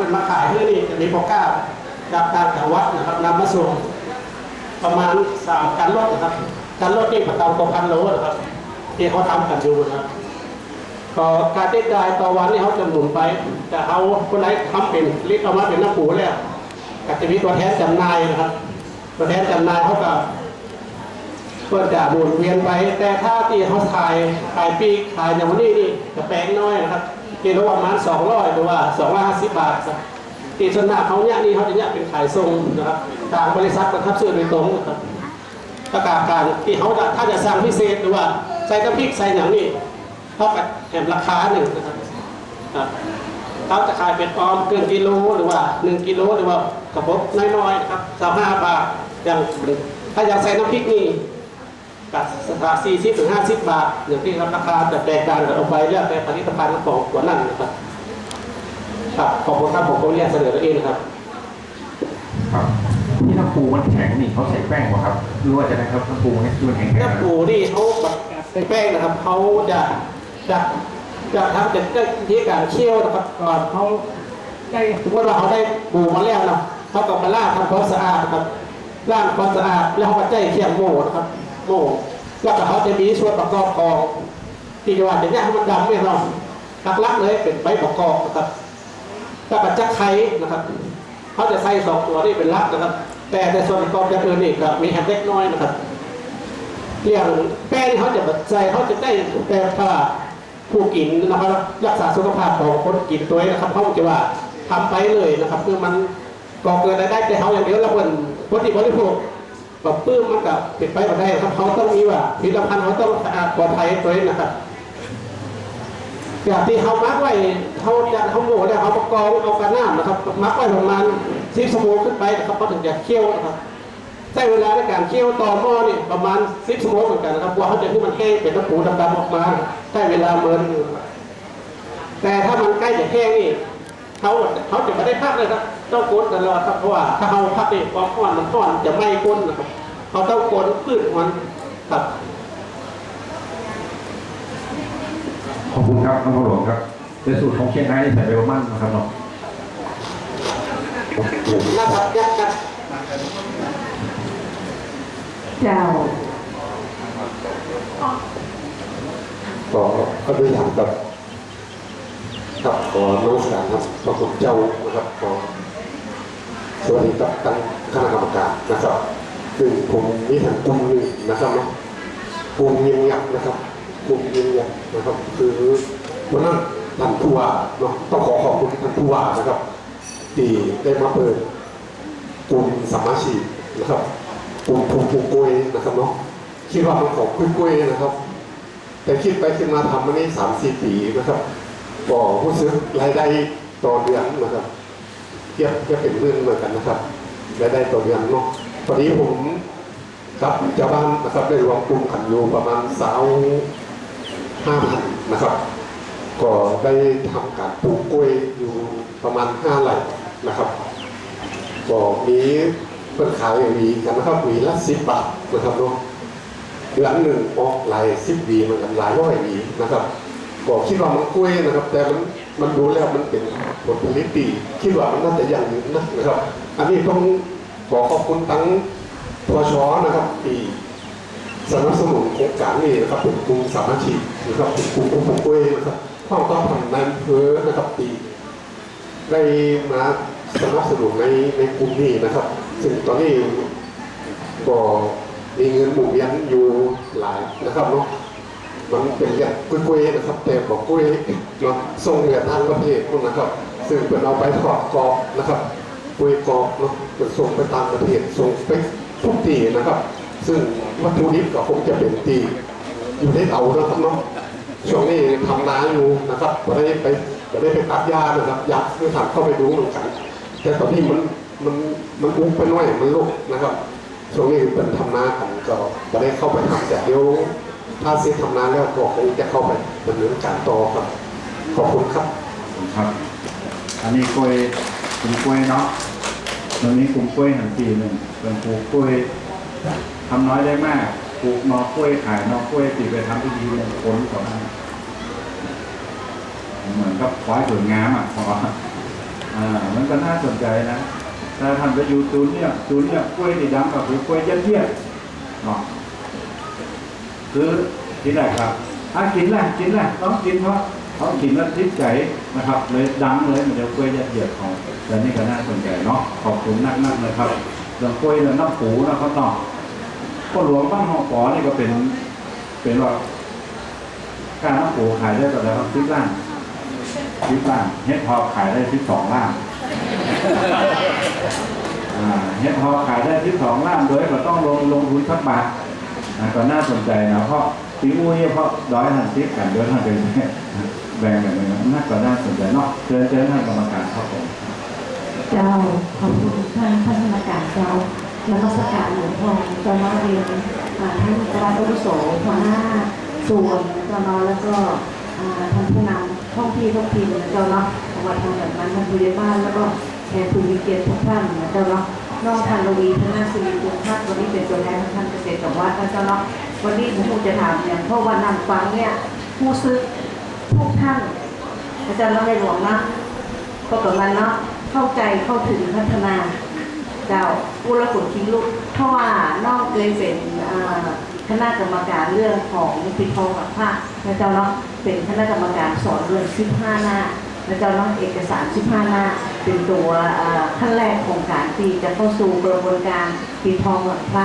พื่อนมาขายเพื่อนี่จะมีพอก้าจากการจากวัดนะครับนำมาส่งประมาณสามการรถนะครับการรถนี่ประตามกว่าพันโลนะครับที่เขาทำกันอยู่นะครับก็การใช้จ่ายต่อวันนี่เขาจะหมุนไป แต่เขาคนไหนทำเป็นลิตรออกมาเป็นน้ำปูแล้วก็จะมีตัวแทนจำหน่ายนะครับ ตัวแทนจำหน่ายเขาก็เพื่อจะหมุนเวียนไป แต่ถ้าที่เขาขายขายปีกขายอย่างวันนี้นี่จะแปลงน้อยนะครับ กิโลประมาณ200หรือว่า250บาทครับที่ส่วนมาเขาเนี่ยนี่เขาจะเนี่ยเป็นขายส่งนะครับทางบริษัทนะครับซื้อโดยตรงนะครับประกาศการที่เขาจะถ้าจะสั่งพิเศษหรือว่าใส่กระพริกใส่อย่างนี้เขาก็แถมราคาหนึ่งนะครับเขาจะขายเป็นออมเกินกิโลหรือว่าหนึ่งกิโลหรือว่ากระบอกน้อยๆนะครับสามห้าบาทอย่างถ้าอยากใส่น้ำพริกนี่ กับสถาสี่สิบถึงห้าสิบบาทอย่างที่ราคาจะแตกต่างกันออกไปแล้วแต่ผลิตภัณฑ์ของกว่านั้นนะครับครับขอบคุณครับผมก็เรียนเสนอตัวเองนะครับครับที่น้ำปูมันแข็งนี่เขาใส่แป้งป่ะครับหรือว่าจะไงครับน้ำปูเนี่ยที่มันแข็งแข็งถ้าปูนี่เขาแบบใส่แป้งนะครับเขาจะจะจะทำจะได้ที่การเคี่ยวนะครับก่อนเขาได้สมมติว่าเขาได้ปูมาแล้วนะเขาก็มาล่างทำความสะอาดนะครับล่างความสะอาดแล้วเขาก็ใจเคี่ยงโม่นะครับ โม่แล้วก็เขาจะมีส่วนประกอบของที่ว่าจะเนี่ยให้มันดำไม่เราหลักๆเลยเป็นใบประกอบนะครับแล้วก็จะไข่นะครับเขาจะใส่สองตัวนี่เป็นลักนะครับ แต่ในส่วนประกอบอย่างอื่นนี่ก็มีแฮมเล็กน้อยนะครับเรื่องแป้งเขาจะใส่เขาจะได้แต่ถ้าผู้กินนะครับรักษาสุขภาพของคนกินตัวเองนะครับเขาจะว่าทำไปเลยนะครับคือมันก่อเกิดรายได้แต่เขาอย่างเดียวแล้วคนคนที่บริโภค แบบปื้มมันกับปิดไปมาได้ครับเขาต้องมีว่าผลิตภัณฑ์เขาต้องสะอาดปลอดภัยตัวเองนะครับอย่างที่เขามักไว้เขาจะเขาโง่แล้เขาประกองเอากระน้ำนะครับ มักไว้ประมาณสิบชั่วโมงขึ้นไปนะครับเขาถึงจะเคี่ยวนะครับใช้เวลาในการเคี่ยวต่อหม้อนี่ประมาณสิบชั่วโมงเหมือนกันนะครับกว่าเขาจะให้มันแห้งเป็นน้ำปูดำๆออกมาใช้เวลาเหมือนแต่ถ้ามันใกล้จะแห้งนี่ เขาเขาจะไม่ได้พักเลยครับต้องกดตลอดครับเพราะว่าถ้าเขาพักนี่ความร้อนมันร้อนจะไหม้ก้นนะครับเขาต้องกดพืชมันครับขอบคุณครับน้องหลวงครับเป็นสูตรของเชียงรายที่ใส่เบลมันนะครับเนาะนะครับยักษ์ครับเจ้าก็ขออนุญาตครับครับ ขอน้องสการครับขอบคุณเจ้านะครับขอสวัสดีครับตั้งคณะกรรมการนะครับ ซึ่งผมมีทางกลุ่มหนึ่งนะครับเนาะกลุ่มเงียบยับนะครับกลุ่มเงียบยับนะครับ คือวันนั้นท่านผู้ว่าเนาะต้องขอขอบคุณท่านผู้ว่านะครับที่ได้มาเปิดกลุ่มสมาชิกนะครับกลุ่มภูมิภูกล้วยนะครับเนาะคิดว่ามันของกล้วยๆนะครับ แต่คิดไปคิดมาทำมานี่สามสี่ปีนะครับ ก็ผู้ซื้อรายได้ต่อเดือนนะครับ เทียบเทียบเป็นเรื่องเหมือนกันนะครับรายได้ต่อเดือนเนาะตอนนี้ผมกับเจ้าบ้านนะครับได้รวมกลุ่มขันอยู่ประมาณสาวห้าพันนะครับ ก็ได้ทำการปลูกกล้วยอยู่ประมาณห้าไร่นะครับก็มีเปิดขายหวีกันนะครับหวีละสิบบาทนะครับเนาะเดือนหนึ่งออกหลายสิบวีเหมือนกันหลายร้อยวีนะครับ ก็คิดว่ามันกล้วยนะครับ แต่มันมันดูแล้วมันเป็นผลผลิตดีคิดว่ามันน่าจะอย่างนึงนะนะครับ อันนี้ต้องขอขอบคุณทั้งทชนะครับที่สนับสนุนโครงการนี้นะครับเป็นกลุ่มสามัคคีนะครับเป็นกลุ่มปลูกกล้วยนะครับห้องต้องทำนั้นเพื่อนะครับปีได้มาสนับสนุนในในกลุ่มนี้นะครับ ซึ่งตอนนี้ก็มีเงินหมุนเวียนอยู่หลายนะครับเนาะ มันเป็นเรื่องกุ้ยๆนะครับแต่บอกกุ้ยเนาะส่งเหนือทางประเทศนู่นะครับ ซึ่งเป็นเอาไปทอดกรอบนะครับกุ้ยกรอบเนาะเป็นส่งไปตางประเทศส่งไปทุกทีนะครับ ซึ่งวัตถุดิบก็คงจะเป็นตีอยู่ในเตานะครับเนาะช่วงนี้ทำนาอยู่นะครับก็ได้ไปก็ได้ไปตัดหญ้านะครับยากคือถามเข้าไปดูเหมือนกันแต่ตอนนี้มันมันมันอุ้งไปหน่อยมันลุกนะครับช่วงนี้เป็นทำนากันก็ไม่ได้เข้าไปทำแต่เดี๋ยว ถ้าเสร็จทำนาแล้วก็คงจะเข้าไปดำเนินการต่อครับ ขอบคุณครับ ครับ อันนี้กล้วยกลุ่มกล้วยเนาะตรงนี้กลุ่มกล้วยหันปีหนึ่งเป็นปลูกกล้วยทำน้อยได้มากปลูกนอกล้วยขายนอกล้วยติดไปทำพิธีมงคลขอนเหมือนกับคอยสวยงามอะพออ่ามันก็น่าสนใจนะถ้าทำไปยู่ศูนย์เนี่ยศูนย์เนี่ยกล้วยสีดำกับกล้วยเย็นเทียบเนาะ คือกินได้ครับถ้ากินแหละกินแหละต้องกินเพราะเขากินแล้วติดใจนะครับ เลยดังเลยมันจะกล้วยเย็นเทียบของแต่นี่ก็น่าสนใจเนาะขอบคุณนักๆนะครับเรื่องกล้วยเรื่องน้ำปูนะครับเนาะก็หลวงบ้านหองปอนี่ก็เป็น เป็นว่าการน้ำปูขายได้ต่อแล้วครับสิบล้านสิบล้านเฮ็ดพอขายได้สิบสองล้านเฮ็ดพอขายได้ที่สองล้านโดยก็ต้องลงลงทุนสักบาท อ่าก็น่าสนใจนะเพราะปีมูเนี่ยเพราะร้อยหันซิกันเดี๋ยวท่านเป็นแบ่งกันเลยนะน่าก็น่าสนใจเนาะเชิญเชิญท่านกรรมการครับผมเจ้าขอบคุณท่านท่านกรรมการเจ้าแล้วก็สการหลวงพ่อเจ้ามาเรียนท่านกราบุโสหัวหน้าส่วนเจ้าเนาแล้วก็ท่านผู้นำท้องที่ท้องถิ่นเจ้าเนาะของวัดทางแบบนั้นท่านผู้ใหญ่บ้านแล้วก็แขกผู้มีเกียรติทุกท่านเจ้าเนาะ นอกทางระวีท่านนาสิริวงศ์พัฒน์วันนี้เป็นตัวแทนท่านเกษตรจังหวัดเจ้าเนาะวันนี้ผมคงจะถามอย่างเพราะวันนำฟังเนี่ยผู้ซื้อทุกท่านอาจารย์เราในหลวงนะก็ประมาณเนาะเข้าใจเข้าถึงพัฒนาเจ้าอุรกุลทิ้งลูกเพราะว่านอกเคยเป็นอ่าคณะกรรมการเรื่องของปิดทองกับภาคนะเจ้าเนาะเป็นคณะกรรมการสอนเรื่อง15หน้า นะเจ้าเนาะเอกสาร15หน้าเป็นตัวขั้นแรกของการที่จะเข้าสู่กระบวนการปิดทองกับพระ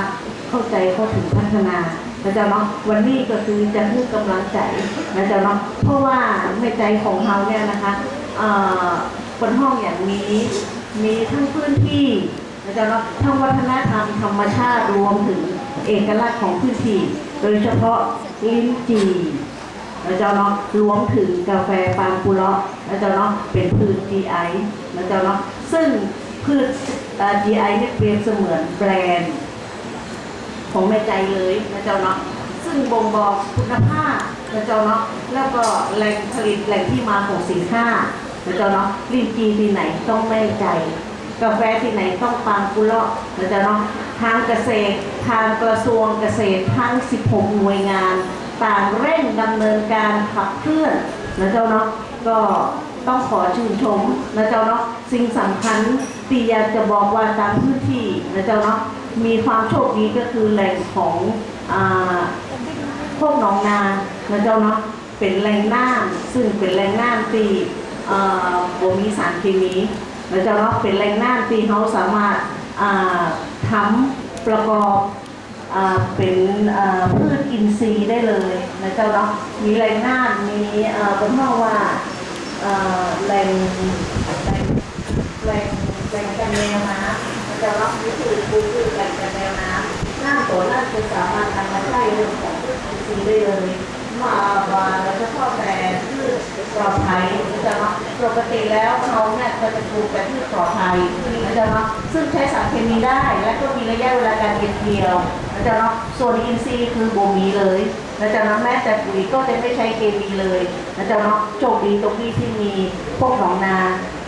เข้าใจเข้าถึงพัฒนานะจ้าเนาะวันนี้ก็คือจะให้กำลังใจนะจ้าเนาะเพราะว่าในใจของเราเนี่ยนะคะบนห้องอย่างนี้มีทั้งพื้นที่นะจ๊ะเนาะทั้งวัฒนธรรมธรรมชาติรวมถึงเอกลักษณ์ของพื้นที่ โดยเฉพาะลิ้นจี่ นะจ๊ะเนาะรวมถึงกาแฟปางกุเลาะนะจ๊ะเนาะเป็นพืช GI นะจ๊ะเนาะซึ่งพืช GI เนี่ยเปรียบเสมือนแบรนด์ของแม่ใจเลยนะเจ้าเนาะซึ่งบ่งบอกคุณภาพนะเจ้าเนาะแล้วก็แหล่งผลิตแหล่งที่มาของสินค้านะเจ้าเนาะลินจีที่ไหนต้องแม่ใจกาแฟที่ไหนต้องปางกุเลาะนะเจ้าเนาะทางเกษตร ทางกระทรวงเกษตรทั้ง 16 หน่วยงาน ต่างเร่งดำเนินการขับเคลื่อนนะเจ้าเนาะก็ต้องขอชื่นชมนะเจ้าเนาะสิ่งสำคัญที่อยากจะบอกว่าตามพื้นที่นะเจ้าเนาะมีความโชคดีก็คือแหล่งของอ่าพวกหนองนานะเจ้าเนาะเป็นแหล่งน้ำซึ่งเป็นแหล่งน้ำที่เอ่อบ่มีสารเคมีนะเจ้าเนาะเป็นแหล่งน้ำที่เขาสามารถอ่าทำประกอบ เป็นพืชอินทรีย์ได้เลยนะเจ้าเนาะมีแหล่งน้ำมีอ่าบนห้องว่าแหลงแหลงแหลงแหล่งกันแนวน้ำนะเจ้าเนาะนี่คือปูคือแหล่งกันแนวน้ำน้ำตัวนั้นจะสามารถทำมาใช้เรื่องของพืชอินทรีย์ได้เลยมาว่าแล้วก็ชอบแต่พืชปลอดภัยนะเจ้าเนาะปกติแล้วเขาเนี่ยก็จะปลูกแต่พืชปลอดภัยนะเจ้าเนาะซึ่งใช้สารเคมีได้และก็มีระยะเวลาการเก็บเกี่ยว นะจ๊ะเนาะส่วนอินทรีย์คือโบมีเลยนะจ๊ะเนาะแม้แต่ปุ๋ยก็จะไม่ใช้เคมีเลยนะจ๊ะเนาะโชคดีตรงที่ที่มีพวกหนองนา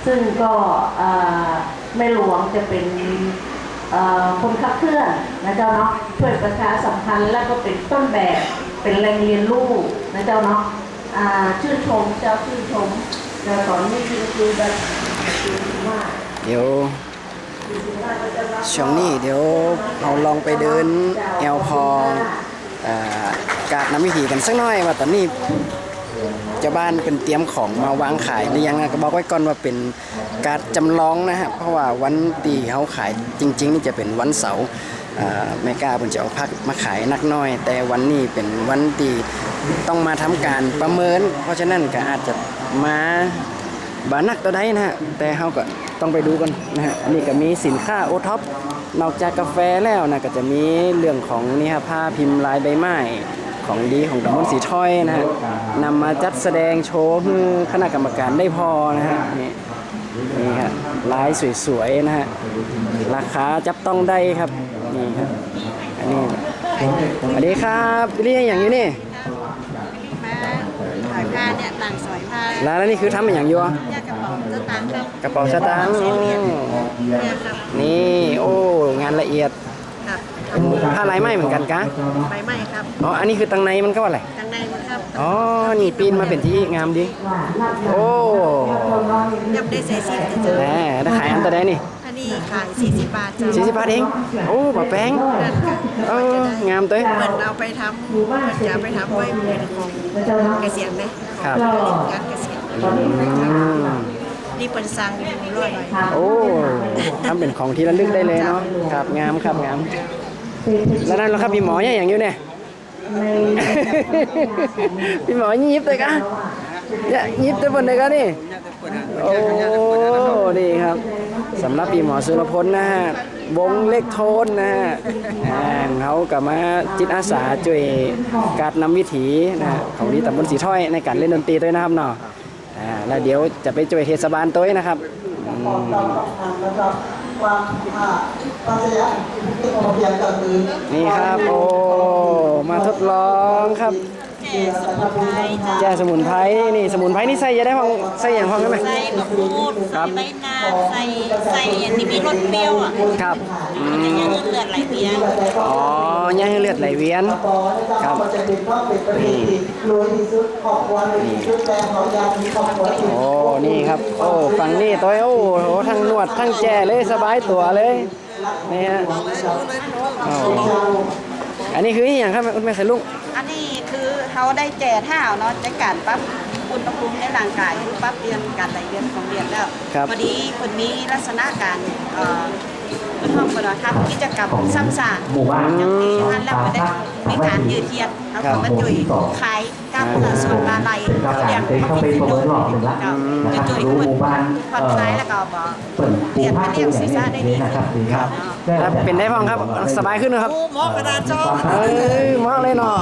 ซึ่งก็เอ่อแม่หลวงจะเป็นคนขับเคลื่อนนะเจ้าเนาะช่วยประชาสัมพันธ์แล้วก็เป็นต้นแบบเป็นแหล่งเรียนรู้นะเจ้าเนาะอ่าชื่นชมเจ้าชื่นชมแต่ตอนนี้คือแบบว่าเดี๋ยว ช่วงนี้เดี๋ยวเราลองไปเดินแอลพอเอ่อกาดน้ำวิถีกันสักหน่อยว่าตอนนี้เจ้าบ้านเป็นเตรียมของมาวางขายหรือยังก็บอกไว้ก่อนว่าเป็นการจำลองนะฮะเพราะว่าวันตีเขาขายจริง ๆ นี่จะเป็นวันเสาร์ไม่กล้าเพิ่นจะเอาพักมาขายนักน้อย แต่วันนี้เป็นวันตีต้องมาทำการประเมิน เพราะฉะนั้นก็อาจจะมา บานักตัวใดนะฮะแต่เขาก็ต้องไปดูกันนะฮะอันนี้ก็มีสินค้าโอท็อปนอกจากกาแฟแล้วนะก็จะมีเรื่องของนี่ฮะผ้าพิมพ์ลายใบไม้ของดีของตำบลสีถ้อยนะฮะนำมาจัดแสดงโชว์ให้คณะกรรมการได้พอนะฮะนี่นี่ครับลายสวยๆนะฮะราคาจับต้องได้ครับนี่ครับอันนี้สวัสดีครับเรียกอย่างอยู่นี่ ผ้าเนี่ยต่างสอยผ้าแล้วนี่คือทำเป็นอย่างอยู่อะแยกกระเป๋าเจ้าตังค์ครับกระเป๋าสตางค์เนี่ยครับนี่โอ้งานละเอียดครับผ้าลายไหมเหมือนกันกะใบไม้ครับอ๋ออันนี้คือตังในมันก็ว่าอะไรทางในมันครับอ๋อนี่ปีนมาเป็นที่งามดีโอ้ยับได้ใส่สิบจะเจอแหมถ้าขายอันตะได้นี่อันนี้ ขาย40 บาทจ้ะสี่สิบบาทเอง โอ้บะแป้งนั่นค่ะเอองามเต้ยเหมือนเอาไปทำเหมือนจะเอาไปทำไว้เป็นของเกษียณไหมครับการเกษียณอืมนี่เป็นสั่งร้อยหน่อยโอ้ทำเป็นของที่ระลึกได้เลยเนาะครับงามครับงาม แล้วนั่นเหราครับพี่หมอเนี่ยอย่างอยู่เนี่ย พี่หมอยิบเลยกะเนี่ยยิบแต่บนเลยกะนี่ โอ้นี่ครับ สำหรับพี่หมอสุรพลนะฮะวงเล็กโทนนะฮะเขากับมาจิตอาสาช่วยการนำวิถีนะฮะของดีตำบลสีถ้อยในการเล่นดนตรีด้วยนะครับเนาะอ่าแล้วเดี๋ยวจะไปช่วยเทศบาลตัวนะครับอืมความอ่าที่พองครับ โอ้มาทดลองครับแจ้สมุนไพรนี่สมุนไพรนี่ใส่ยาได้ห้องใส่อย่างห้องได้ไหม ใส่มะกรูดครัใส่บ ใบนานใส่ใส่อย่างที่มีรสเปรี้ยวอะครับอืมันจะมยังเลือดไหลเวียนอ๋อย่าให้เลือดไหลเวียนปอนะครับมันจะเป็นว่าเป็นประเพณีรวยที่สุดครอบครัวรวยที่สุดแรงของยาที่ครอบครัวที่โอ้นี่ครับโอ้ฝั่งนี้ตัวโอ้โหทั้งนวดทั้งแจเลยสบายตัวเลยนี่ฮะโอ้ อันนี้คืออหย่างครับคุณแม่ใส่ลุงอันนี้คือเขาได้แก่เท้าเนาะจัดการปรับอุณหภูมิในร่างกายคือปรับเปลี่ยนการไหลเวียนของเลือดแล้วครับพอดีคนมีลักษณะการเอ่อเป็นห้องคนทำกิจกรรมซ้ำซากหมู่บ้านอย่างที่ท่านแล้วก็ได้มีการยืดเทียนเขาก็มาจุยคลาย ก้ามเนื้อส่วนบาไหลเป็นการเดินเข้าไปประเมินรอบหนึ่งละนะครับรู้หมู่บ้านผ่อนคลายแล้วก็บอกเปิดปูผ้าปูแหนเนี่นี่นะครับนี่ครับแล้วเป็นได้บ้างครับสบายขึ้นนะครับหมอกระดาษจอเอ้ยหมาะเลยเนาะ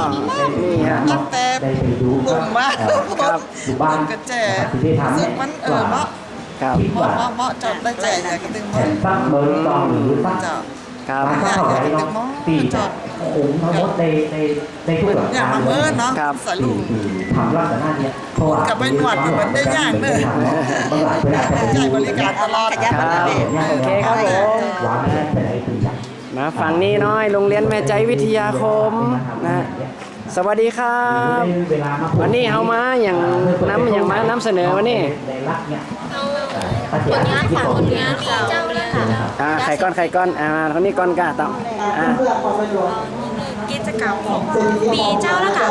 นี่ฮะตั้งแต่ได้ไปดูกลุ่มมากครับหมู่บ้านกระแจที่ได้ทำซึ่งมันเออเหมาะครับเหมาะเหมาะเหมาะจดได้แจกอย่กระตึงหมแผ่ดนตั้งเมินตองหรือตั้งครับร้านข้าวไรเนาะตีโอ้โหทั้งหมดในในในทุกหลังอย่างคามาเลเมิยนเนาะครับใส่ลูกทำลักษณะเนี้ยเพราะว่ากับไปหนวดมันได้ยากเนอะบางหลายเวลาจะใจบริการตลอดครับโอเคครับผมหวานแค่ไหนคืออย่าง มาฝั่งนี้หน้อยโรงเรียนแม่ใจวิทยาคมนะ สวัสดีครับเวลามาวันนี้เอามาอย่างน้ำอย่างมานำเสนอวันนี้ในรักเนี่ยผลงานค่ะผลงานของเจ้า เนี่ยค่ะอ่าไข่ก้อนไข่ก้อนอ่าคนนี้ก้อนกาต่ออ่าเพื่อความประโยชน์กิจกรรมของปีเจ้าแล้วค่ะ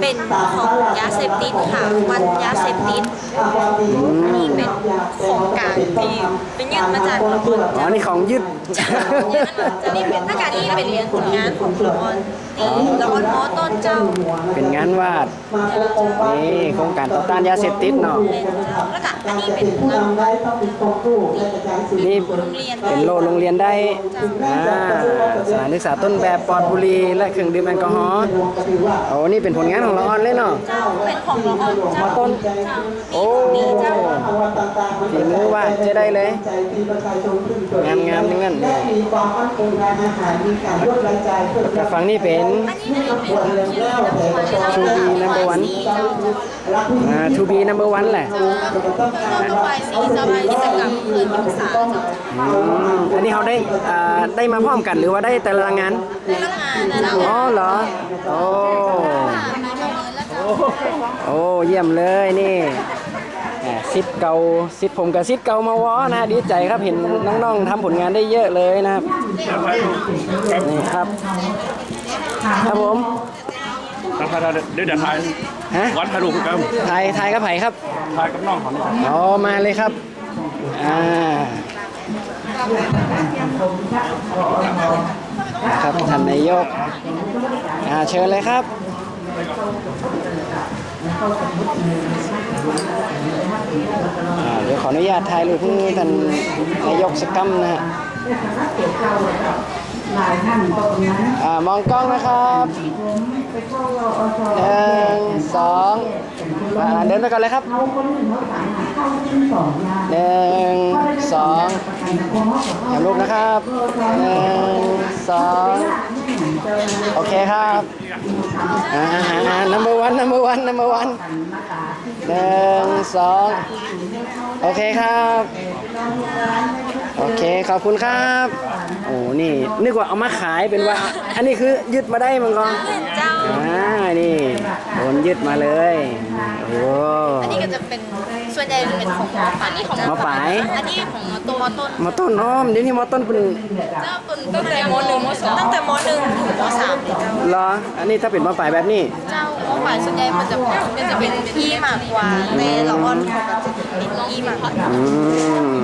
เป็นของยาเสพติดค่ะวันยาเสพติดความดีอันนี้เป็นของกลางที่เป็นยึดมาจากละครอ๋อนี่ของยึดอันนี้เป็นถ้าการนี้เป็นผลงานของละครตีละครหมอต้นเจ้าเป็นงานวาดนี่โครงการต่อต้านยาเสพติดเนาะเป็นเจ้าแล้วก็อันนี้เป็นผู้นำได้ต้องมีตัวผู้และกระจายสิ่งนี่โรงเรียนเป็นโลโรงเรียนได้อ่าสถานศึกษาต้นแบบปลอดบุหรี่และเครื่องดื่มแอลกอฮอล์ก็ถือว่าโอ้นี่เป็นผลงานของละออนเลยเนาะเจ้าเป็นของละครเจ้าต้นโอ้ปีเจ้าฝีมือวาดจะได้เลยใจที่ประชาชนขึ้นตัวงามๆทั้งนั้นและมีความมั่นคงทางอาหารมีการลดรายจ่ายเพิ่มแต่ฝั่งนี้เป็นควรแล้วแล้วแต่ประชาช To น be number one รักผู้หญิงอ่า to be number one แหละต้องการระบายสีระบายกิจกรรมคืนศึกษาเจ้าอืมอันนี้เขาได้อ่าได้มาพร้อมกันหรือว่าได้แต่ละงานได้รับงานนะเจ้าอ๋อเหรอโอ้โอ้เยี่ยมเลยนี่แหม ซิดเก่าซิดผมกับซิดเก่ามาวอนะดีใจครับเห็นน้องๆทำผลงานได้เยอะเลยนะครับนี่ครับครับผมครับครับเดี๋ยวเดี๋ยวถ่ายฮะวัดถ่ายรูปกันไทยไทยกับไผ่ครับถ่ายกับน้องของนี่ครับอ๋อมาเลยครับอ่าครับท่านนายกอ่าเชิญเลยครับ อ่าเดี๋ยวขออนุญาตถ่ายรูปให้ท่านนายกสกกัมนะฮะหลายท่านตรงนั้นอ่ามองกล้องนะครับหนึ่งสองอ่าเดินไปก่อนเลยครับหนึ่งสองยาหนึ่งสองประกันสังคมเขาบอกว่าถ่ายรูปนะครับหนึ่งสอง โอเคครับอ่าอ่า number one number one number one หนึ่งสองโอเคครับ โอเคขอบคุณครับ โอ้นี่นึกว่าเอามาขายเป็นว่า อันนี้คือยึดมาได้มังกรเจ้า อ่านี่โดนยึดมาเลยโอ้อันนี้ก็จะเป็นส่วนใหญ่เป็นของหมอป่านี่ของหมอปลายอันนี้ของหมอตัวต้นมาต้นอ้อมเดี๋ยวนี้มาต้นเป็นเจ้าเป็นตั้งแต่มหนึ่งมสองตั้งแต่มหนึ่งถึงมสามเลยเจ้าเหรออันนี้ถ้าเป็นมาปลายแบบนี้ เจ้า หมอป่าส่วนใหญ่มันจะมันจะเป็นที่มากกว่าแต่ละอ่อนเขาก็จะเป็นที่มากกว่าอืม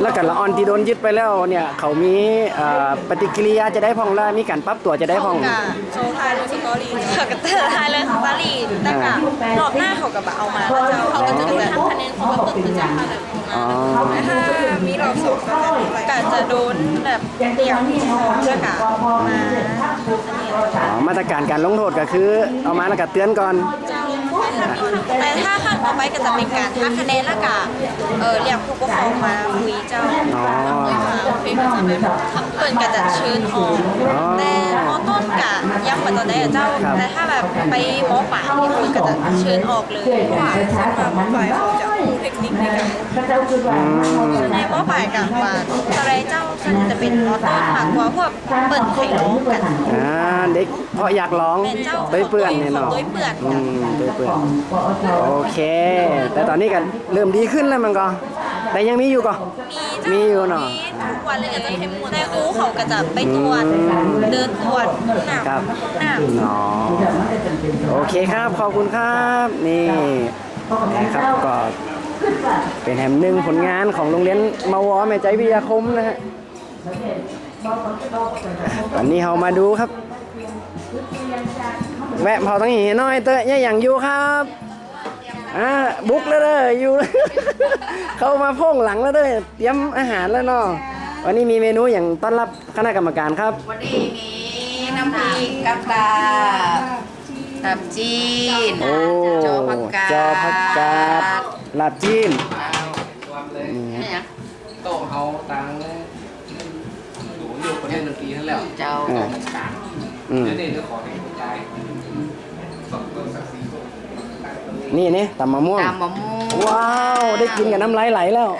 แล้วกันละออนที่โดนยึดไปแล้วเนี่ยเขามีเอ่อปฏิกิริยาจะได้พองแล้วมีการปรับตัวจะได้พอง กับโชว์ไทยเลยสตอรี่เขาก็เตอร์ไทยเลยสตอรี่แต่กับรอบหน้าเขาก็แบบเอามาแล้วเจ้าเขาก็จะดูแบบคะแนนเขาก็ตึกจะจากคะแนนอ๋อแต่ถ้ามีรอบสองก็จะโดนแบบเดี่ยวแล้วก็มา อ๋อมาตรการการลงโทษก็คือ เอามาแล้วก็เตือนก่อน แต่ถ้าขั้นต่อไปก็จะเป็นการทักคะแนนแล้วก็เออเรียกผู้ปกครองมาคุยเจ้าอ๋อ คุยก็จะแบบเปิดก็จะเชิญออกแต่มอต้นกะยังเหมือนตอนแรกเจ้า แต่ถ้าแบบไปมอป่านี่คือก็จะเชิญออกเลยเพราะว่าสำหรับมอป่าเขาจะรู้ เทคนิคในการส่วนในหม้อป่ายกับว่าทะเลเจ้าส่วนใหญ่จะเป็นมอต้นมากกว่าพวกเปิดไข่ร้องกันอ่าเด็กเพราะอยากร้องเป็นเจ้าเต้ยเปื่อนเนี่ยเนาะเต้ยเปื่อนอืมเต้ยเปื่อนโอเค แต่ตอนนี้กันเริ่มดีขึ้นแล้วมันก็แต่ยังมีอยู่ก็ มีอยู่เนาะ มีทุกวันเลยก็จะเข้มงวดแต่ครูเขาก็จะไปตรวจเดินตรวจหนักครับหนักเนาะโอเคครับ ขอบคุณครับ นี่นะครับก็ เป็นแหมหนึ่งผลงานของโรงเรียนมวแม่ใจวิทยาคมนะฮะตอนนี้เรามาดูครับ แวะเผาตั้งหีน้อยเตอะเนี่ยอย่างอยู่ครับอ่าบุกแล้วเด้ออยู่ เข้ามาโพ่งหลังแล้วเด้อเตรียมอาหารแล้วเนาะวันนี้มีเมนูอย่างต้อนรับคณะกรรมการครับ วันนี้มีน้ำพริกกับตาตับจีน โอ้จอผักกาดจอผักกาด ลาบจีนนี่ฮะ เนี่ยโต๊ะเอาตังค์เลยดูอยู่คนเล่นดนตรีนั่นแหละเจ้าอ่าอืมเดี๋ยวนี้เดี๋ยวขอให้คนใจสองตัวสักสี่ตัว นี่นี่ตำมะม่วง ตามมะม่วง ว้าว ได้กินกับน้ำไหลไหลแล้ว